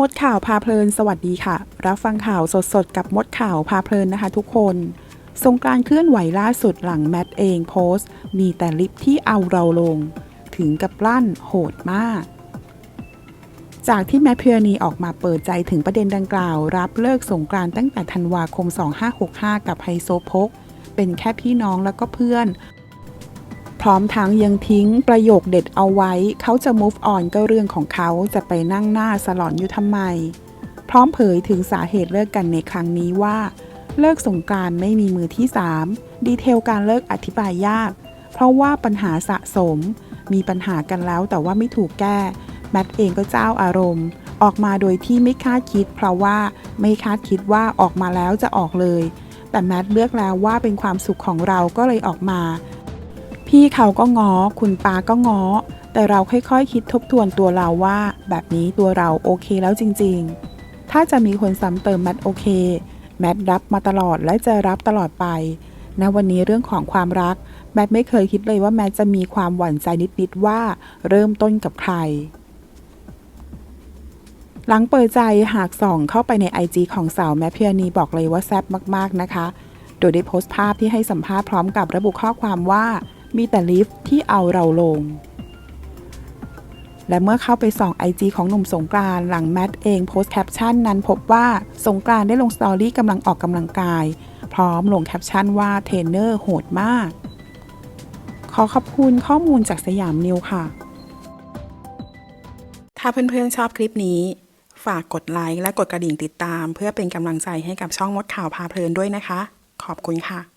มดข่าวพาเพลินสวัสดีค่ะ รับฟังข่าวสดๆ กับมดข่าวพาเพลินนะคะทุกคน สงกรารเคลื่อนไหวล่าสุดหลังแมทเองโพสต์ มีแต่ลิปที่เอาเราลง ถึงกับลั่นโหดมาก จากที่แมทเพียนีออกมาเปิดใจถึงประเด็นดังกล่าว รับเลิกสงกรานต์ตั้งแต่ธันวาคม 2565 กับไฮโซโพกเป็นแค่พี่น้องแล้วก็เพื่อน พร้อมทั้งยังทิ้งประโยคเด็ดเอาไว้ เขาจะ move on ก็เรื่องของเขาจะไปนั่งหน้าสลอนอยู่ทำไม พร้อมเผยถึงสาเหตุเลิกกันในครั้งนี้ว่า เลิกสงการไม่มีมือที่ 3 ดีเทลการเลิกอธิบายยาก เพราะว่าปัญหาสะสม มีปัญหากันแล้วแต่ว่าไม่ถูกแก้ แมทเองก็เจ้าอารมณ์ ออกมาโดยที่ไม่คาดคิด เพราะว่าไม่คาดคิดว่าออกมาแล้วจะออกเลย แต่แมทเลือกแล้วว่าเป็นความสุขของเราก็เลยออกมา พี่เขาก็ง้อคุณปาก็ง้อแต่เราค่อยๆคิดทบทวนตัวเราว่า แบบนี้ตัวเราโอเคแล้วจริงๆ ถ้าจะมีคนซ้ำเติมแมทโอเค แมทรับมาตลอดและจะรับตลอดไปณวันนี้เรื่องของความรัก แมทไม่เคยคิดเลยว่าแมทจะมีความหวั่นใจนิดๆว่าเริ่มต้นกับใคร หลังเปิดใจหากส่องเข้าไปใน IG ของสาวแมทเพียนีบอกเลยว่าแซ่บมากๆนะคะ โดยได้โพสต์ภาพที่ให้สัมภาษณ์พร้อมกับระบุข้อความว่า มีแต่ลิฟต์ที่เอาเราลง และเมื่อเข้าไปส่อง IG ของหนุ่มสงกรานต์หลังแมทเองโพสต์แคปชั่นนั้นพบว่าสงกรานต์ได้ลงสตอรี่กำลังออกกำลังกาย พร้อมลงแคปชั่นว่าเทรนเนอร์โหดมาก ขอขอบคุณข้อมูลจากสยามนิวค่ะ ถ้าเพื่อนๆชอบคลิปนี้ฝากกดไลค์และกดกระดิ่งติดตาม เพื่อเป็นกำลังใจให้กับช่องมดข่าวพาเพลินด้วยนะคะ ขอบคุณค่ะ